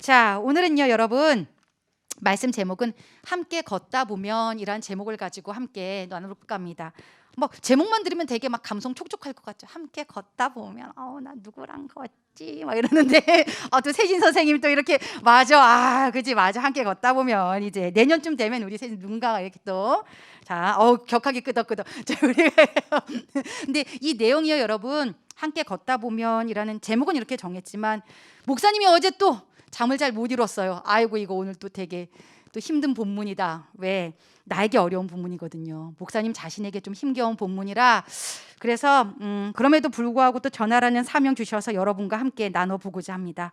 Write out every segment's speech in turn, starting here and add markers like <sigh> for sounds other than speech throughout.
자, 오늘은요, 여러분. 말씀 제목은 함께 걷다 보면 이란 제목을 가지고 함께 나눠볼까 합니다. 뭐 제목만 들으면 되게 막 감성 촉촉할 것 같죠. 함께 걷다 보면 어나 누구랑 걷지 막 이러는데 <laughs> 어또 세진 선생님이 또 이렇게 맞아 아 그지 맞아 함께 걷다 보면 이제 내년쯤 되면 우리 세진 누군가가 이렇게 또자 어 격하게 끄덕끄덕 <laughs> 자 우리가 <laughs> 근데 이 내용이요 여러분 함께 걷다 보면이라는 제목은 이렇게 정했지만 목사님이 어제 또 잠을 잘 못 이뤘어요. 아이고 이거 오늘 또 되게 또 힘든 본문이다. 왜? 나에게 어려운 본문이거든요. 목사님 자신에게 좀 힘겨운 본문이라 그래서 음, 그럼에도 불구하고 또 전하라는 사명 주셔서 여러분과 함께 나눠보고자 합니다.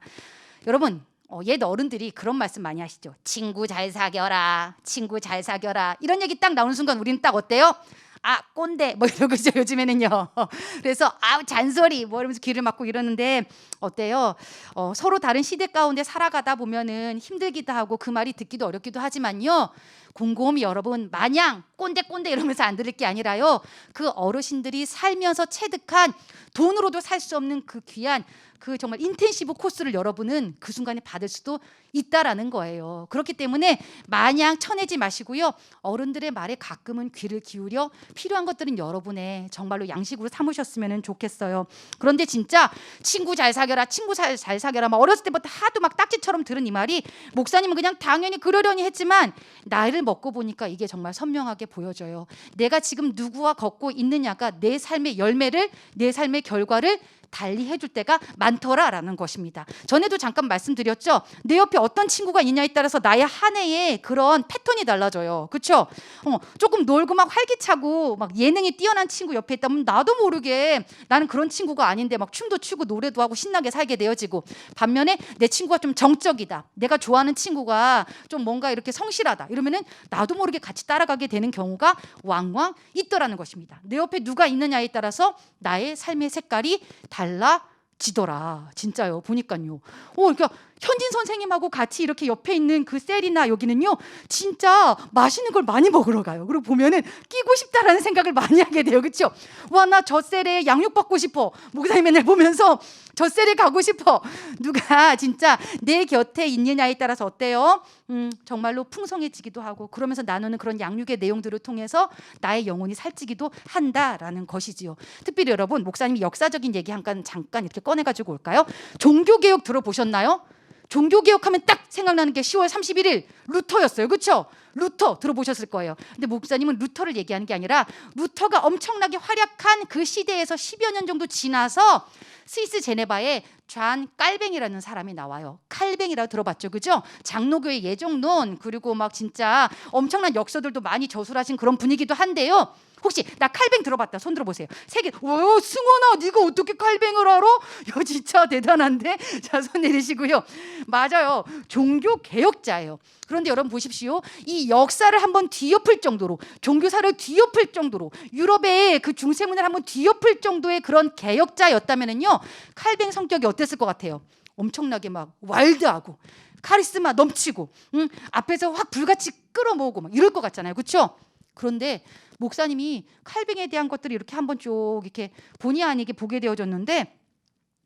여러분 어, 옛 어른들이 그런 말씀 많이 하시죠. 친구 잘 사겨라, 친구 잘 사겨라 이런 얘기 딱 나오는 순간 우리는 딱 어때요? 아 꼰대 뭐 이러고 있죠 요즘에는요. <laughs> 그래서 아 잔소리 뭐 이러면서 귀를 막고 이러는데 어때요? 어, 서로 다른 시대 가운데 살아가다 보면은 힘들기도 하고 그 말이 듣기도 어렵기도 하지만요. 곰곰이 여러분 마냥 꼰대 꼰대 이러면서 안 들을 게 아니라요. 그 어르신들이 살면서 체득한 돈으로도 살 수 없는 그 귀한 그 정말 인텐시브 코스를 여러분은 그 순간에 받을 수도 있다라는 거예요. 그렇기 때문에 마냥 쳐내지 마시고요. 어른들의 말에 가끔은 귀를 기울여 필요한 것들은 여러분의 정말로 양식으로 삼으셨으면 좋겠어요. 그런데 진짜 친구 잘 사겨라, 친구 잘, 잘 사겨라. 막 어렸을 때부터 하도 막 딱지처럼 들은 이 말이 목사님은 그냥 당연히 그러려니 했지만 나이를 먹고 보니까 이게 정말 선명하게 보여져요. 내가 지금 누구와 걷고 있느냐가 내 삶의 열매를 내 삶의 결과를 달리 해줄 때가 많더라라는 것입니다. 전에도 잠깐 말씀드렸죠. 내 옆에 어떤 친구가 있냐에 따라서 나의 한 해의 그런 패턴이 달라져요. 그렇죠? 어, 조금 놀고 막 활기차고 막 예능이 뛰어난 친구 옆에 있다면 나도 모르게 나는 그런 친구가 아닌데 막 춤도 추고 노래도 하고 신나게 살게 되어지고 반면에 내 친구가 좀 정적이다. 내가 좋아하는 친구가 좀 뭔가 이렇게 성실하다. 이러면은 나도 모르게 같이 따라가게 되는 경우가 왕왕 있더라는 것입니다. 내 옆에 누가 있느냐에 따라서 나의 삶의 색깔이 달라지더라. 진짜요. 보니까요. 어, 그러니까 현진 선생님하고 같이 이렇게 옆에 있는 그 셀이나 여기는요, 진짜 맛있는 걸 많이 먹으러 가요. 그리고 보면은 끼고 싶다라는 생각을 많이 하게 돼요. 그렇죠? 와, 나 저 셀에 양육 받고 싶어. 목사님 맨날 보면서 저 셀에 가고 싶어. 누가 진짜 내 곁에 있느냐에 따라서 어때요? 음, 정말로 풍성해지기도 하고 그러면서 나누는 그런 양육의 내용들을 통해서 나의 영혼이 살찌기도 한다라는 것이지요. 특별히 여러분, 목사님이 역사적인 얘기 잠깐 잠깐 이렇게 꺼내 가지고 올까요? 종교 개혁 들어보셨나요? 종교 개혁하면 딱 생각나는 게 10월 31일 루터였어요. 그렇죠? 루터 들어보셨을 거예요. 근데 목사님은 루터를 얘기하는 게 아니라 루터가 엄청나게 활약한 그 시대에서 10여 년 정도 지나서 스위스 제네바에 좌 깔뱅이라는 사람이 나와요. 칼뱅이라고 들어봤죠, 그죠? 장로교의 예정론 그리고 막 진짜 엄청난 역사들도 많이 저술하신 그런 분위기도 한데요. 혹시 나 칼뱅 들어봤다 손 들어보세요. 세계 와 승원아 네가 어떻게 칼뱅을 알아? <laughs> 야 진짜 대단한데 자 손 내리시고요. 맞아요 종교 개혁자예요. 그런데 여러분 보십시오. 이 역사를 한번 뒤엎을 정도로 종교사를 뒤엎을 정도로 유럽의 그 중세문을 한번 뒤엎을 정도의 그런 개혁자였다면은요 칼뱅 성격이 어땠을 것 같아요? 엄청나게 막 와일드하고 카리스마 넘치고 응? 앞에서 확 불같이 끌어모으고 막 이럴 것 같잖아요. 그렇죠? 그런데 목사님이 칼뱅에 대한 것들을 이렇게 한번 쭉 이렇게 본의 아니게 보게 되어졌는데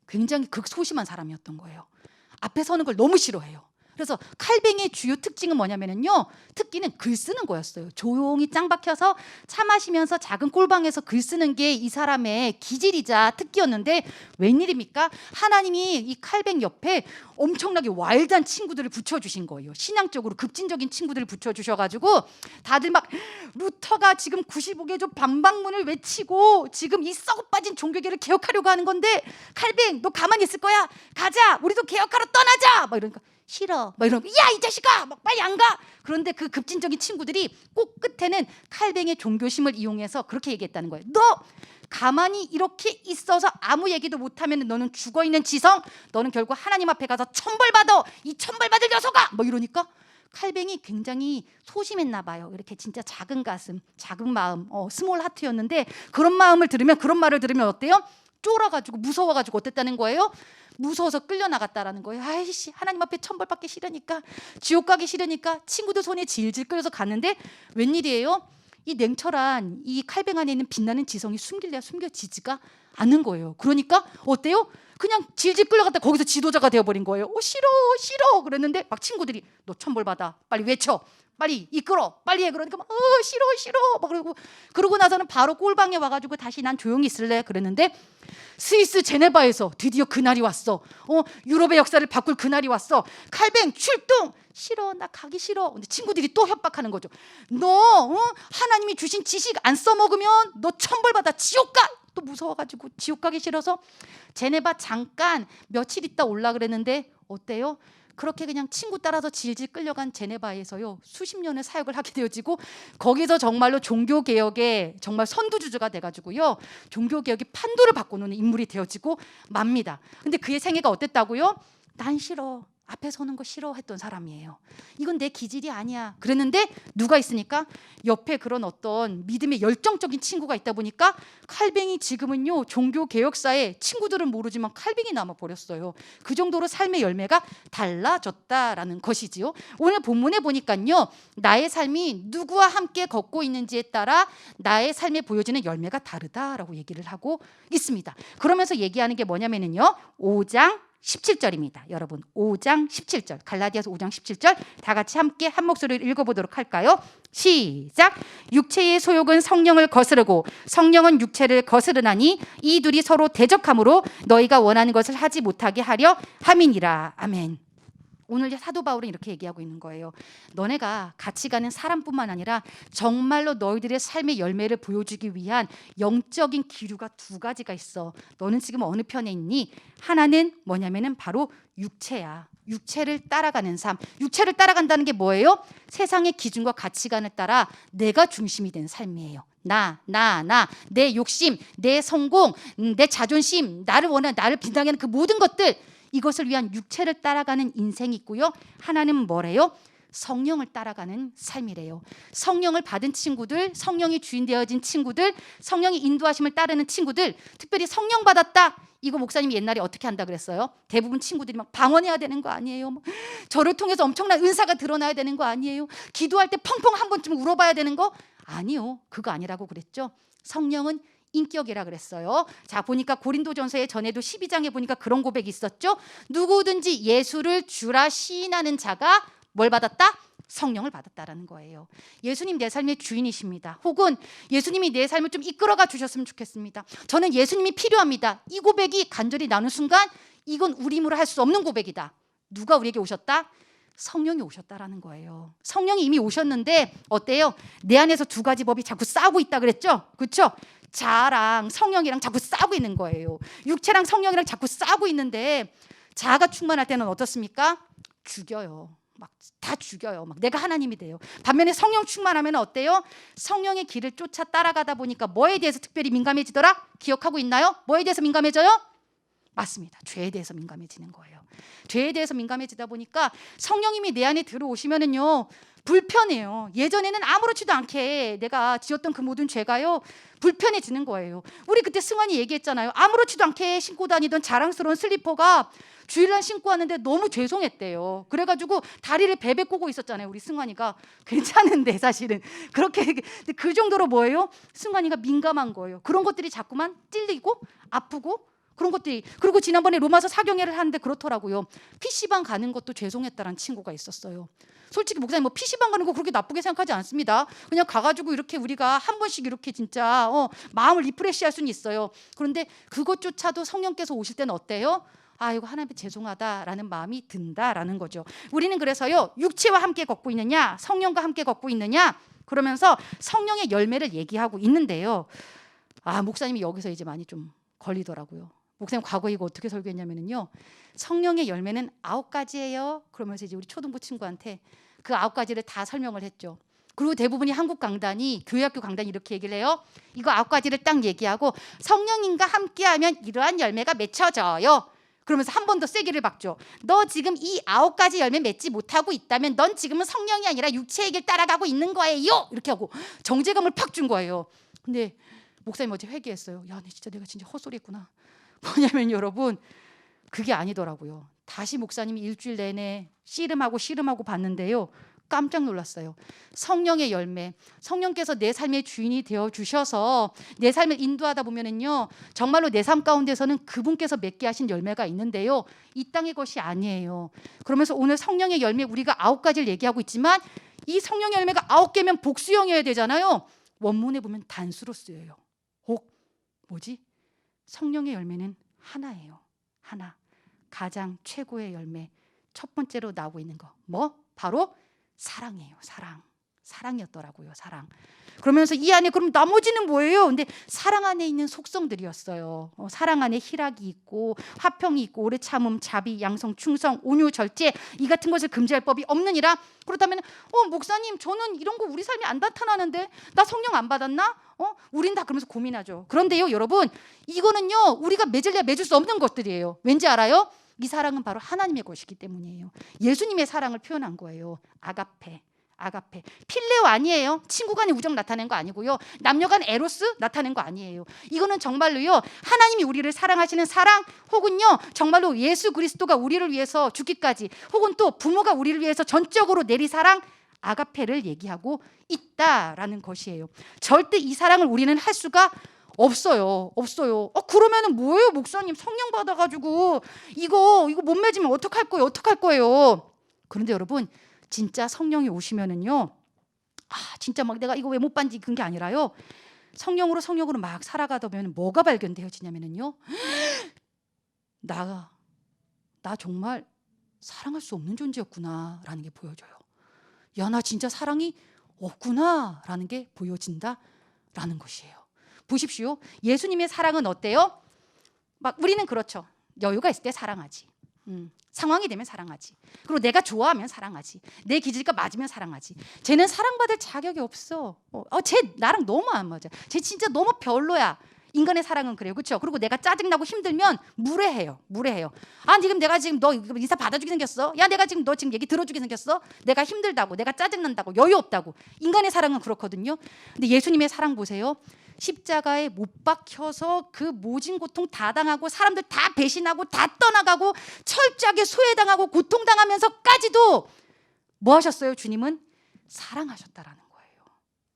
굉장히 극소심한 사람이었던 거예요. 앞에 서는 걸 너무 싫어해요. 그래서 칼뱅의 주요 특징은 뭐냐면요. 특기는 글 쓰는 거였어요. 조용히 짱 박혀서 차 마시면서 작은 꼴방에서 글 쓰는 게 이 사람의 기질이자 특기였는데 웬일입니까? 하나님이 이 칼뱅 옆에 엄청나게 와일드한 친구들을 붙여주신 거예요. 신앙적으로 급진적인 친구들을 붙여주셔가지고 다들 막 루터가 지금 95개 조 방방문을 외치고 지금 이 썩어 빠진 종교계를 개혁하려고 하는 건데 칼뱅 너 가만히 있을 거야? 가자 우리도 개혁하러 떠나자 막 이러니까 싫어. 막 이러면 야 이 자식아 막 빨리 안 가. 그런데 그 급진적인 친구들이 꼭 끝에는 칼뱅의 종교심을 이용해서 그렇게 얘기했다는 거예요. 너 가만히 이렇게 있어서 아무 얘기도 못 하면 너는 죽어 있는 지성. 너는 결국 하나님 앞에 가서 천벌 받아. 이 천벌 받을 녀석아. 뭐 이러니까 칼뱅이 굉장히 소심했나 봐요. 이렇게 진짜 작은 가슴, 작은 마음, 어, 스몰 하트였는데 그런 마음을 들으면 그런 말을 들으면 어때요? 쫄아가지고 무서워가지고 어땠다는 거예요? 무서워서 끌려 나갔다라는 거예요. 아이씨 하나님 앞에 천벌 받기 싫으니까 지옥 가기 싫으니까 친구들 손에 질질 끌려서 갔는데 웬일이에요? 이 냉철한 이 칼뱅 안에 있는 빛나는 지성이 숨길래야 숨겨지지가 않는 거예요. 그러니까 어때요? 그냥 질질 끌려갔다 거기서 지도자가 되어버린 거예요. 어, 싫어, 싫어. 그랬는데 막 친구들이 너 천벌 받아. 빨리 외쳐. 빨리 이끌어. 빨리 해. 그러니까 막, 어, 싫어, 싫어. 막 그러고 그러고 나서는 바로 꼴방에 와가지고 다시 난 조용히 있을래. 그랬는데 스위스 제네바에서 드디어 그날이 왔어. 어, 유럽의 역사를 바꿀 그날이 왔어. 칼뱅 출동. 싫어, 나 가기 싫어. 근데 친구들이 또 협박하는 거죠. 너 어? 하나님이 주신 지식 안 써먹으면 너 천벌 받아 지옥 가. 또 무서워가지고 지옥 가기 싫어서 제네바 잠깐 며칠 있다 올라 그랬는데 어때요? 그렇게 그냥 친구 따라서 질질 끌려간 제네바에서요 수십 년의 사역을 하게 되어지고 거기서 정말로 종교 개혁의 정말 선두주주가 돼가지고요 종교 개혁의 판도를 바꿔놓는 인물이 되어지고 맙니다. 근데 그의 생애가 어땠다고요? 난 싫어. 앞에 서는 거 싫어했던 사람이에요. 이건 내 기질이 아니야. 그랬는데 누가 있으니까 옆에 그런 어떤 믿음의 열정적인 친구가 있다 보니까 칼뱅이 지금은요 종교 개혁사에 친구들은 모르지만 칼뱅이 남아 버렸어요. 그 정도로 삶의 열매가 달라졌다라는 것이지요. 오늘 본문에 보니까요 나의 삶이 누구와 함께 걷고 있는지에 따라 나의 삶에 보여지는 열매가 다르다라고 얘기를 하고 있습니다. 그러면서 얘기하는 게 뭐냐면은요 5장 17절입니다. 여러분 5장 17절 갈라디아서 5장 17절 다 같이 함께 한 목소리로 읽어보도록 할까요? 시작 육체의 소욕은 성령을 거스르고 성령은 육체를 거스르나니 이 둘이 서로 대적함으로 너희가 원하는 것을 하지 못하게 하려 함이니라 아멘. 오늘 사도 바울은 이렇게 얘기하고 있는 거예요. 너네가 같이 가는 사람뿐만 아니라 정말로 너희들의 삶의 열매를 보여주기 위한 영적인 기류가 두 가지가 있어. 너는 지금 어느 편에 있니? 하나는 뭐냐면은 바로 육체야. 육체를 따라가는 삶. 육체를 따라간다는 게 뭐예요? 세상의 기준과 가치관을 따라 내가 중심이 된 삶이에요. 나, 나, 나, 내 욕심, 내 성공, 음, 내 자존심, 나를 원하는 나를 빛나게 하는 그 모든 것들 이것을 위한 육체를 따라가는 인생이 있고요. 하나는 뭐래요? 성령을 따라가는 삶이래요. 성령을 받은 친구들, 성령이 주인 되어진 친구들, 성령이 인도하심을 따르는 친구들, 특별히 성령 받았다. 이거 목사님이 옛날에 어떻게 한다 그랬어요? 대부분 친구들이 막 방언해야 되는 거 아니에요? 막 저를 통해서 엄청난 은사가 드러나야 되는 거 아니에요? 기도할 때 펑펑 한 번쯤 울어봐야 되는 거 아니요. 그거 아니라고 그랬죠. 성령은 인격이라 그랬어요. 자, 보니까 고린도전서에 전에도 12장에 보니까 그런 고백이 있었죠. 누구든지 예수를 주라 시인하는 자가 뭘 받았다? 성령을 받았다라는 거예요. 예수님 내 삶의 주인이십니다. 혹은 예수님이 내 삶을 좀 이끌어가 주셨으면 좋겠습니다. 저는 예수님이 필요합니다. 이 고백이 간절히 나는 순간 이건 우리 힘으로 할 수 없는 고백이다. 누가 우리에게 오셨다? 성령이 오셨다라는 거예요. 성령이 이미 오셨는데 어때요? 내 안에서 두 가지 법이 자꾸 싸우고 있다 그랬죠? 그렇죠? 자아랑 성령이랑 자꾸 싸우고 있는 거예요. 육체랑 성령이랑 자꾸 싸우고 있는데 자아가 충만할 때는 어떻습니까? 죽여요. 막 다 죽여요. 막 내가 하나님이 돼요. 반면에 성령 충만하면 어때요? 성령의 길을 쫓아 따라가다 보니까 뭐에 대해서 특별히 민감해지더라? 기억하고 있나요? 뭐에 대해서 민감해져요? 맞습니다. 죄에 대해서 민감해지는 거예요. 죄에 대해서 민감해지다 보니까 성령님이 내 안에 들어오시면은요. 불편해요. 예전에는 아무렇지도 않게 내가 지었던 그 모든 죄가요. 불편해지는 거예요. 우리 그때 승환이 얘기했잖아요. 아무렇지도 않게 신고 다니던 자랑스러운 슬리퍼가 주일날 신고 왔는데 너무 죄송했대요. 그래가지고 다리를 베베 꼬고 있었잖아요. 우리 승환이가 <laughs> 괜찮은데 사실은 그렇게 그 정도로 뭐예요? 승환이가 민감한 거예요. 그런 것들이 자꾸만 찔리고 아프고 그런 것들이 그리고 지난번에 로마서 사경회를 하는데 그렇더라고요. PC방 가는 것도 죄송했다라는 친구가 있었어요. 솔직히 목사님 뭐 PC방 가는 거 그렇게 나쁘게 생각하지 않습니다. 그냥 가가지고 이렇게 우리가 한 번씩 이렇게 진짜 어, 마음을 리프레시 할 수는 있어요. 그런데 그것조차도 성령께서 오실 때는 어때요? 아 이거 하나님께 죄송하다라는 마음이 든다라는 거죠. 우리는 그래서요 육체와 함께 걷고 있느냐 성령과 함께 걷고 있느냐 그러면서 성령의 열매를 얘기하고 있는데요. 아 목사님이 여기서 이제 많이 좀 걸리더라고요. 목사님 과거에 이거 어떻게 설교했냐면은요. 성령의 열매는 아홉 가지예요. 그러면서 이제 우리 초등부 친구한테 그 아홉 가지를 다 설명을 했죠. 그리고 대부분이 한국 강단이 교회학교 강단이 이렇게 얘기를 해요. 이거 아홉 가지를 딱 얘기하고 성령님과 함께하면 이러한 열매가 맺혀져요. 그러면서 한 번 더 세기를 박죠. 너 지금 이 아홉 가지 열매 맺지 못하고 있다면 넌 지금은 성령이 아니라 육체의 길 따라가고 있는 거예요. 이렇게 하고 정제감을 팍 준 거예요. 근데 목사님 어제 회개했어요. 야, 내 진짜 내가 진짜 헛소리했구나. 뭐냐면 여러분 그게 아니더라고요. 다시 목사님이 일주일 내내 씨름하고 씨름하고 봤는데요. 깜짝 놀랐어요. 성령의 열매. 성령께서 내 삶의 주인이 되어 주셔서 내 삶을 인도하다 보면은요. 정말로 내 삶 가운데서는 그분께서 맺게 하신 열매가 있는데요. 이 땅의 것이 아니에요. 그러면서 오늘 성령의 열매 우리가 아홉 가지를 얘기하고 있지만 이 성령의 열매가 아홉 개면 복수형이어야 되잖아요. 원문에 보면 단수로 쓰여요. 혹 뭐지? 성령의 열매는 하나예요. 하나. 가장 최고의 열매. 첫 번째로 나오고 있는 거. 뭐? 바로 사랑이에요. 사랑. 사랑이었더라고요. 사랑. 그러면서 이 안에 그럼 나머지는 뭐예요? 근데 사랑 안에 있는 속성들이었어요. 어, 사랑 안에 희락이 있고 화평이 있고 오래 참음, 자비, 양성, 충성, 온유, 절제 이 같은 것을 금지할 법이 없느니라. 그렇다면 어 목사님 저는 이런 거 우리 삶에 안 나타나는데 나 성령 안 받았나? 어 우린 다 그러면서 고민하죠. 그런데요 여러분 이거는요 우리가 맺을래 맺을 수 없는 것들이에요. 왠지 알아요? 이 사랑은 바로 하나님의 것이기 때문이에요. 예수님의 사랑을 표현한 거예요. 아가페. 아가페. 필레오 아니에요. 친구 간의 우정 나타낸 거 아니고요. 남녀 간 에로스 나타낸 거 아니에요. 이거는 정말로요. 하나님이 우리를 사랑하시는 사랑 혹은요. 정말로 예수 그리스도가 우리를 위해서 죽기까지 혹은 또 부모가 우리를 위해서 전적으로 내리 사랑 아가페를 얘기하고 있다라는 것이에요. 절대 이 사랑을 우리는 할 수가 없어요. 없어요. 어 그러면은 뭐예요, 목사님? 성령 받아 가지고 이거 이거 못 맺으면 어떡할 거예요? 어떡할 거예요? 그런데 여러분 진짜 성령이 오시면은요. 아, 진짜 막 내가 이거 왜못 받지 그런 게 아니라요. 성령으로 성령으로 막 살아가다 보면 뭐가 발견되어지냐면은요. <gasps> 나가 나 정말 사랑할 수 없는 존재였구나라는 게 보여져요. 야, 나 진짜 사랑이 없구나라는 게 보여진다라는 것이에요. 보십시오. 예수님의 사랑은 어때요? 막 우리는 그렇죠. 여유가 있을 때 사랑하지. 음, 상황이 되면 사랑하지. 그리고 내가 좋아하면 사랑하지. 내 기질과 맞으면 사랑하지. 쟤는 사랑받을 자격이 없어. 어, 어, 쟤 나랑 너무 안 맞아. 쟤 진짜 너무 별로야. 인간의 사랑은 그래요. 그렇죠? 그리고 내가 짜증나고 힘들면 무례해요. 무례해요. 아, 지금 내가 지금 너 인사 받아주게 생겼어. 야, 내가 지금 너 지금 얘기 들어주게 생겼어. 내가 힘들다고, 내가 짜증난다고, 여유 없다고. 인간의 사랑은 그렇거든요. 근데 예수님의 사랑 보세요. 십자가에 못 박혀서 그 모진 고통 다 당하고 사람들 다 배신하고 다 떠나가고 철저하게 소외당하고 고통당하면서까지도 뭐 하셨어요? 주님은 사랑하셨다라는.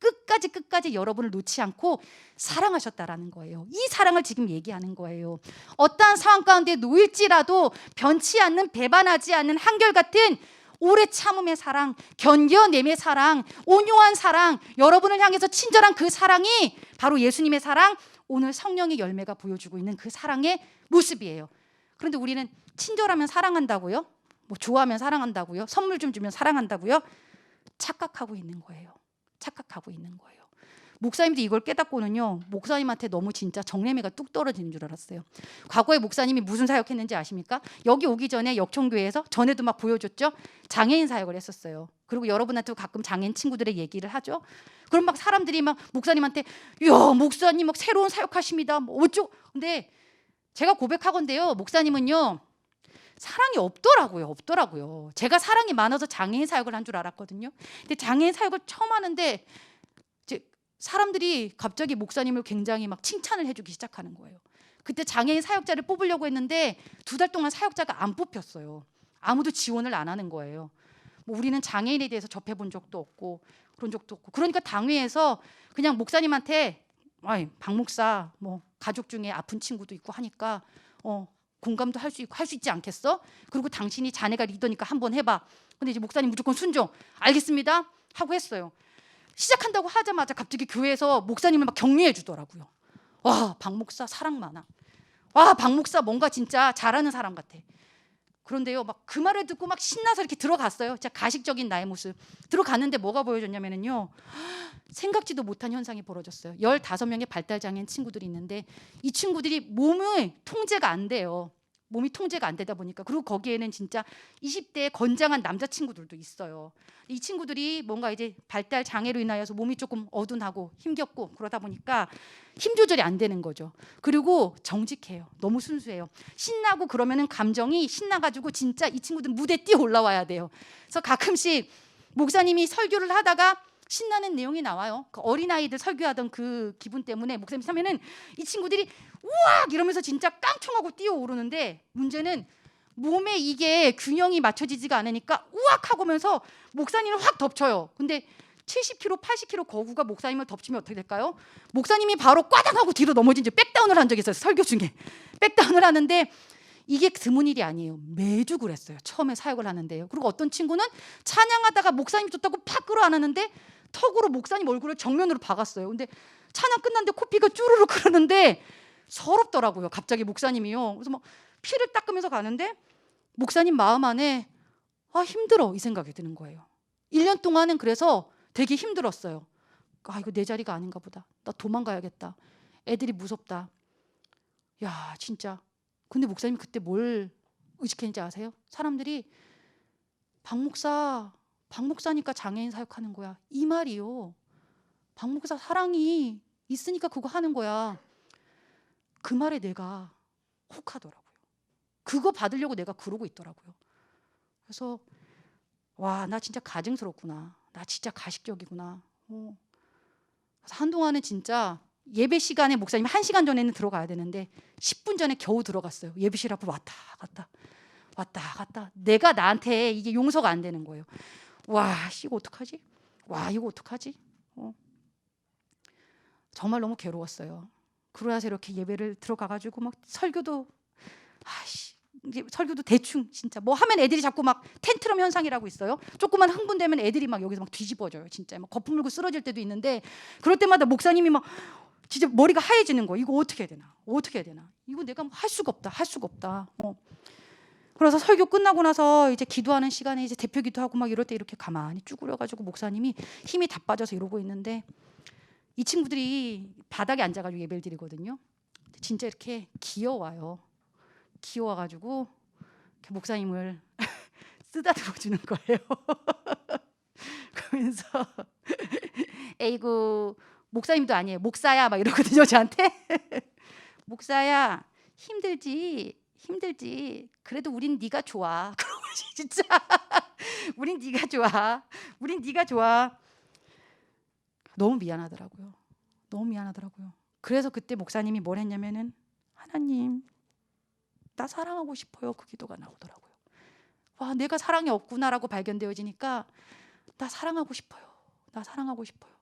끝까지 끝까지 여러분을 놓지 않고 사랑하셨다라는 거예요. 이 사랑을 지금 얘기하는 거예요. 어떠한 상황 가운데 놓일지라도 변치 않는 배반하지 않는 한결같은 오래 참음의 사랑, 견뎌냄의 사랑, 온유한 사랑, 여러분을 향해서 친절한 그 사랑이 바로 예수님의 사랑, 오늘 성령의 열매가 보여주고 있는 그 사랑의 모습이에요. 그런데 우리는 친절하면 사랑한다고요? 뭐 좋아하면 사랑한다고요? 선물 좀 주면 사랑한다고요? 착각하고 있는 거예요. 착각하고 있는 거예요. 목사님도 이걸 깨닫고는요, 목사님한테 너무 진짜 정내미가 뚝 떨어지는 줄 알았어요. 과거에 목사님이 무슨 사역했는지 아십니까? 여기 오기 전에 역청교회에서 전에도 막 보여줬죠. 장애인 사역을 했었어요. 그리고 여러분한테도 가끔 장애인 친구들의 얘기를 하죠. 그럼 막 사람들이 막 목사님한테, 야 목사님 막 새로운 사역하십니다. 뭐 어쩌? 근데 제가 고백하건데요, 목사님은요. 사랑이 없더라고요. 없더라고요. 제가 사랑이 많아서 장애인 사역을 한 줄 알았거든요. 근데 장애인 사역을 처음 하는데 사람들이 갑자기 목사님을 굉장히 막 칭찬을 해주기 시작하는 거예요. 그때 장애인 사역자를 뽑으려고 했는데 두 달 동안 사역자가 안 뽑혔어요. 아무도 지원을 안 하는 거예요. 뭐 우리는 장애인에 대해서 접해본 적도 없고 그런 적도 없고 그러니까 당회에서 그냥 목사님한테 아이 박 목사 뭐 가족 중에 아픈 친구도 있고 하니까 어 공감도 할 수 있고 할 수 있지 않겠어? 그리고 당신이 자네가 리더니까 한번 해봐. 근데 이제 목사님 무조건 순종. 알겠습니다. 하고 했어요. 시작한다고 하자마자 갑자기 교회에서 목사님을 막 격려해 주더라고요. 와, 박 목사 사랑 많아. 와, 박 목사 뭔가 진짜 잘하는 사람 같아. 그런데요, 막 그 말을 듣고 막 신나서 이렇게 들어갔어요. 진짜 가식적인 나의 모습. 들어갔는데 뭐가 보여줬냐면은요. 생각지도 못한 현상이 벌어졌어요. 15명의 발달 장애인 친구들이 있는데 이 친구들이 몸을 통제가 안 돼요. 몸이 통제가 안 되다 보니까 그리고 거기에는 진짜 20대의 건장한 남자 친구들도 있어요. 이 친구들이 뭔가 이제 발달 장애로 인하여서 몸이 조금 어둔하고 힘겹고 그러다 보니까 힘 조절이 안 되는 거죠. 그리고 정직해요. 너무 순수해요. 신나고 그러면은 감정이 신나가지고 진짜 이 친구들 무대 뛰어 올라와야 돼요. 그래서 가끔씩 목사님이 설교를 하다가 신나는 내용이 나와요. 그 어린아이들 설교하던 그 기분 때문에 목사님 하면은 이 친구들이 우악 이러면서 진짜 깡총하고 뛰어오르는데 문제는 몸에 이게 균형이 맞춰지지가 않으니까 우악 하고 면서 목사님을 확 덮쳐요. 근데 70kg, 80kg 거구가 목사님을 덮치면 어떻게 될까요? 목사님이 바로 꽈당하고 뒤로 넘어진 지 백다운을 한 적이 있어요. 설교 중에 <laughs> 백다운을 하는데 이게 드문 일이 아니에요. 매주 그랬어요. 처음에 사역을 하는데요. 그리고 어떤 친구는 찬양하다가 목사님 좋다고 팍 끌어안았는데 턱으로 목사님 얼굴을 정면으로 박았어요. 근데 찬양 끝났는데 코피가 쭈르륵 흐르는데 서럽더라고요. 갑자기 목사님이요. 그래서 막 피를 닦으면서 가는데 목사님 마음 안에 아 힘들어 이 생각이 드는 거예요. 1년 동안은 그래서 되게 힘들었어요. 아 이거 내 자리가 아닌가 보다. 나 도망가야겠다. 애들이 무섭다. 야 진짜. 근데 목사님 그때 뭘 의식했는지 아세요? 사람들이 박 목사, 박 목사니까 장애인 사역하는 거야. 이 말이요. 박 목사 사랑이 있으니까 그거 하는 거야. 그 말에 내가 혹 하더라고요. 그거 받으려고 내가 그러고 있더라고요. 그래서 와, 나 진짜 가증스럽구나. 나 진짜 가식적이구나. 어. 한동안은 진짜 예배 시간에 목사님 한 시간 전에는 들어가야 되는데 10분 전에 겨우 들어갔어요. 예배실 앞으로 왔다 갔다 왔다 갔다. 내가 나한테 이게 용서가 안 되는 거예요. 와, 씨, 이거 어떡하지? 와, 이거 어떡하지? 어. 정말 너무 괴로웠어요. 그러나서 이렇게 예배를 들어가가지고 막 설교도 아씨 이제 설교도 대충 진짜 뭐 하면 애들이 자꾸 막 텐트럼 현상이라고 있어요. 조금만 흥분되면 애들이 막 여기서 막 뒤집어져요. 진짜 막 거품 물고 쓰러질 때도 있는데 그럴 때마다 목사님이 막 진짜 머리가 하얘지는 거. 이거 어떻게 해야 되나? 어떻게 해야 되나? 이거 내가 뭐할 수가 없다. 할 수가 없다. 어. 그래서 설교 끝나고 나서 이제 기도하는 시간에 이제 대표 기도하고 막 이럴 때 이렇게 가만히 쭈그려 가지고 목사님이 힘이 다 빠져서 이러고 있는데 이 친구들이 바닥에 앉아가지고 예배를 드리거든요. 진짜 이렇게 귀여워요. 귀여워가지고 목사님을 <laughs> 쓰다듬어 주는 거예요. <laughs> 그러면서 <laughs> 에이구 목사님도 아니에요. 목사야 막 이러거든요 저한테. 목사야 힘들지 힘들지. 그래도 우린 네가 좋아. <laughs> 진짜 우린 네가 좋아. 우린 네가 좋아. 너무 미안하더라고요. 너무 미안하더라고요. 그래서 그때 목사님이 뭘 했냐면은 하나님 나 사랑하고 싶어요. 그 기도가 나오더라고요. 와, 내가 사랑이 없구나라고 발견되어지니까 나 사랑하고 싶어요. 나 사랑하고 싶어요.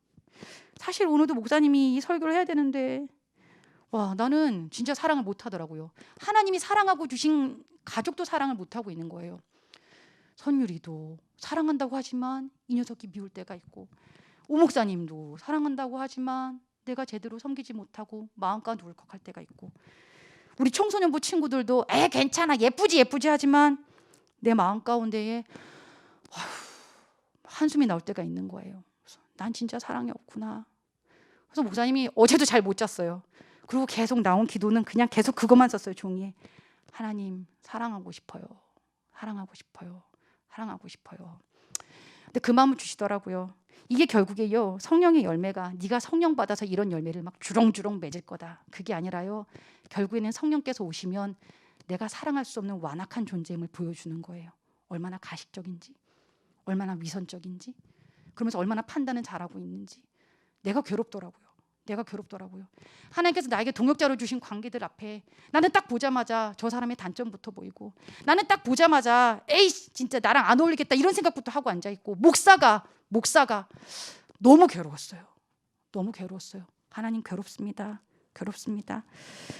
사실 오늘도 목사님이 이 설교를 해야 되는데 와, 나는 진짜 사랑을 못 하더라고요. 하나님이 사랑하고 주신 가족도 사랑을 못 하고 있는 거예요. 선율이도 사랑한다고 하지만 이 녀석이 미울 때가 있고 오 목사님도 사랑한다고 하지만 내가 제대로 섬기지 못하고 마음과 울컥할 때가 있고 우리 청소년부 친구들도 에 괜찮아 예쁘지 예쁘지 하지만 내 마음 가운데에 아휴, 한숨이 나올 때가 있는 거예요. 난 진짜 사랑이 없구나. 그래서 목사님이 어제도 잘 못 잤어요. 그리고 계속 나온 기도는 그냥 계속 그것만 썼어요 종이에. 하나님 사랑하고 싶어요. 사랑하고 싶어요. 사랑하고 싶어요. 근데 그 마음을 주시더라고요. 이게 결국에요 성령의 열매가 네가 성령 받아서 이런 열매를 막 주렁주렁 맺을 거다. 그게 아니라요. 결국에는 성령께서 오시면 내가 사랑할 수 없는 완악한 존재임을 보여주는 거예요. 얼마나 가식적인지, 얼마나 위선적인지, 그러면서 얼마나 판단을 잘하고 있는지. 내가 괴롭더라고요. 내가 괴롭더라고요. 하나님께서 나에게 동역자로 주신 관계들 앞에 나는 딱 보자마자 저 사람의 단점부터 보이고 나는 딱 보자마자 에이 진짜 나랑 안 어울리겠다 이런 생각부터 하고 앉아 있고 목사가 목사가 너무 괴로웠어요. 너무 괴로웠어요. 하나님 괴롭습니다. 괴롭습니다.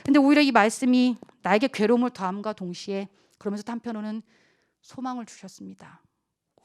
근데 오히려 이 말씀이 나에게 괴로움을 더함과 동시에 그러면서 한편으로는 소망을 주셨습니다.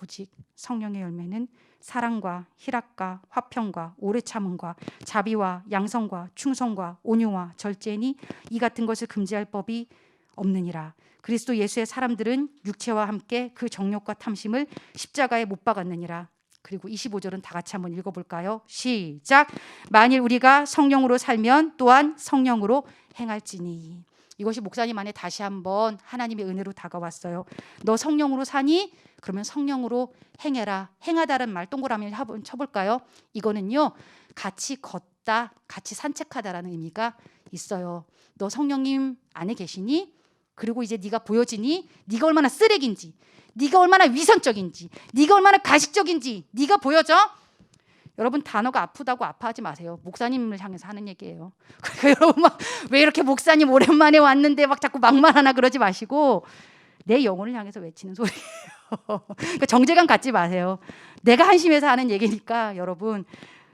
오직 성령의 열매는 사랑과 희락과 화평과 오래 참음과 자비와 양성과 충성과 온유와 절제니 이 같은 것을 금지할 법이 없느니라. 그리스도 예수의 사람들은 육체와 함께 그 정욕과 탐심을 십자가에 못 박았느니라. 그리고 25절은 다 같이 한번 읽어볼까요? 시작. 만일 우리가 성령으로 살면 또한 성령으로 행할지니. 이것이 목사님 안에 다시 한번 하나님의 은혜로 다가왔어요. 너 성령으로 사니? 그러면 성령으로 행해라. 행하다는 말 동그라미를 쳐볼까요? 이거는요. 같이 걷다, 같이 산책하다라는 의미가 있어요. 너 성령님 안에 계시니? 그리고 이제 네가 보여지니? 네가 얼마나 쓰레기인지, 네가 얼마나 위선적인지, 네가 얼마나 가식적인지 네가 보여져? 여러분 단어가 아프다고 아파하지 마세요. 목사님을 향해서 하는 얘기예요. <laughs> 그러니까 여러분 막 왜 이렇게 목사님 오랜만에 왔는데 막 자꾸 막말하나 그러지 마시고 내 영혼을 향해서 외치는 소리예요. <laughs> 그러니까 정제감 갖지 마세요. 내가 한심해서 하는 얘기니까 여러분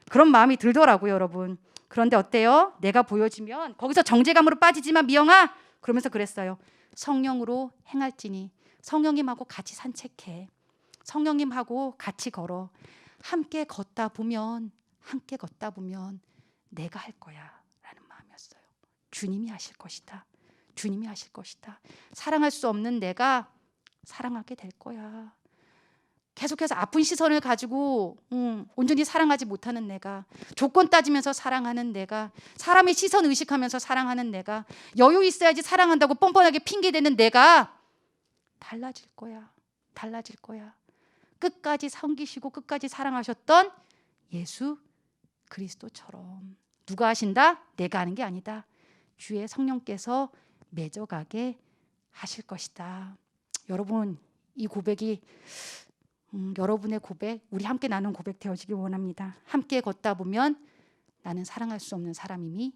그런 마음이 들더라고요, 여러분. 그런데 어때요? 내가 보여지면 거기서 정제감으로 빠지지만 미영아 그러면서 그랬어요. 성령으로 행할지니 성령님하고 같이 산책해. 성령님하고 같이 걸어. 함께 걷다 보면 함께 걷다 보면 내가 할 거야라는 마음이었어요. 주님이 하실 것이다. 주님이 하실 것이다. 사랑할 수 없는 내가 사랑하게 될 거야. 계속해서 아픈 시선을 가지고 음, 온전히 사랑하지 못하는 내가 조건 따지면서 사랑하는 내가 사람의 시선 의식하면서 사랑하는 내가 여유 있어야지 사랑한다고 뻔뻔하게 핑계 대는 내가 달라질 거야. 달라질 거야. 끝까지 섬기시고 끝까지 사랑하셨던 예수 그리스도처럼 누가 하신다? 내가 하는 게 아니다. 주의 성령께서 맺어가게 하실 것이다. 여러분 이 고백이 음, 여러분의 고백, 우리 함께 나눈 고백 되어지길 원합니다. 함께 걷다 보면 나는 사랑할 수 없는 사람임이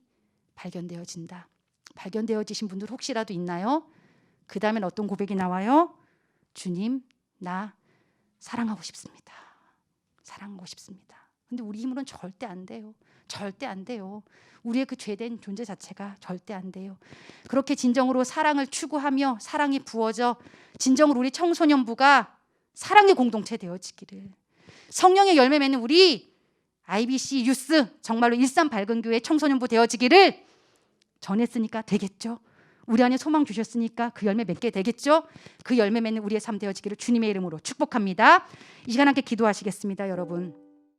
발견되어진다. 발견되어지신 분들 혹시라도 있나요? 그 다음엔 어떤 고백이 나와요? 주님, 나 사랑하고 싶습니다. 사랑하고 싶습니다. 근데 우리 힘으로는 절대 안 돼요. 절대 안 돼요. 우리의 그 죄된 존재 자체가 절대 안 돼요. 그렇게 진정으로 사랑을 추구하며 사랑이 부어져 진정으로 우리 청소년부가 사랑의 공동체 되어지기를 성령의 열매 맺는 우리 IBC 유스 정말로 일산 밝은 교회 청소년부 되어지기를 전했으니까 되겠죠. 우리 안에 소망 주셨으니까 그 열매 맺게 되겠죠. 그 열매 맺는 우리의 삶 되어지기를 주님의 이름으로 축복합니다. 이 시간 함께 기도하시겠습니다, 여러분.